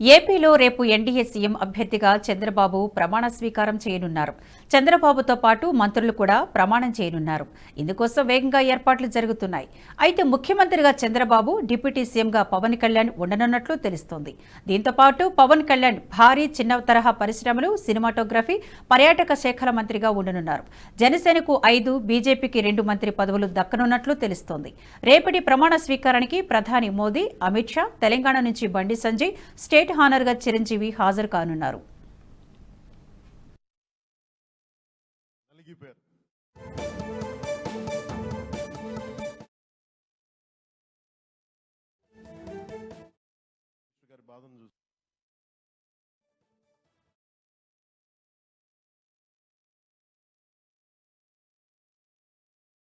ఏపీలో రేపు NDA CM అభ్యర్థిగా చంద్రబాబు ప్రమాణ స్వీకారం చేయనున్నారు. చంద్రబాబుతో పాటు మంత్రులు కూడా ప్రమాణం చేయనున్నారు. ఇందుకోసం వేగంగా ఏర్పాట్లు జరుగుతున్నాయి. అయితే ముఖ్యమంత్రిగా చంద్రబాబు డిప్యూటీ సీఎంగా పవన్ కళ్యాణ్ ఉండనున్నట్లు తెలుస్తోంది. దీంతో పాటు పవన్ కళ్యాణ్ భారీ చిన్న తరహా పరిశ్రమలు సినిమాటోగ్రఫీ పర్యాటక శాఖల మంత్రిగా ఉండనున్నారు. జనసేనకు ఐదు బీజేపీకి రెండు మంత్రి పదవులు దక్కనున్నట్లు తెలుస్తోంది. రేపటి ప్రమాణ స్వీకారానికి ప్రధాని మోదీ అమిత్ షా తెలంగాణ నుంచి బండి సంజయ్ స్టేట్ హానర్గా చిరంజీవి హాజరు కానున్నారు. బాధను